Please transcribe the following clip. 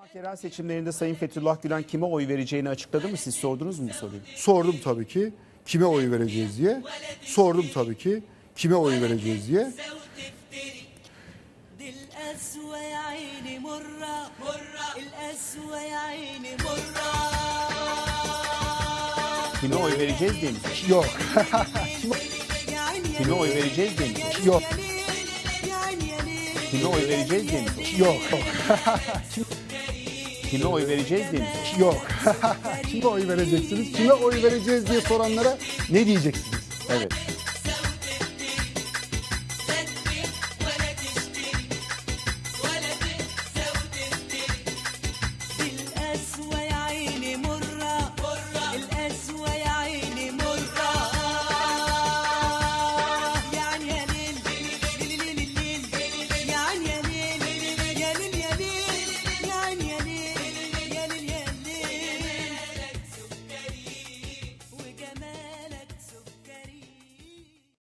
Parmak seçimlerinde Sayın Fethullah Gülen kime oy vereceğini açıkladı mı? Siz sordunuz mu bu soruyu? Sordum tabii ki kime oy vereceğiz diye. Sordum tabii ki kime oy vereceğiz diye. Kime oy vereceğiz demiş. Yok. kime oy vereceğiz demiş. Yok. Kime oy vereceğiz diye mi? yok, Kime oy vereceğiz diye mi? yok. kime oy vereceksiniz? Kime oy vereceğiz diye soranlara ne diyeceksiniz? Evet.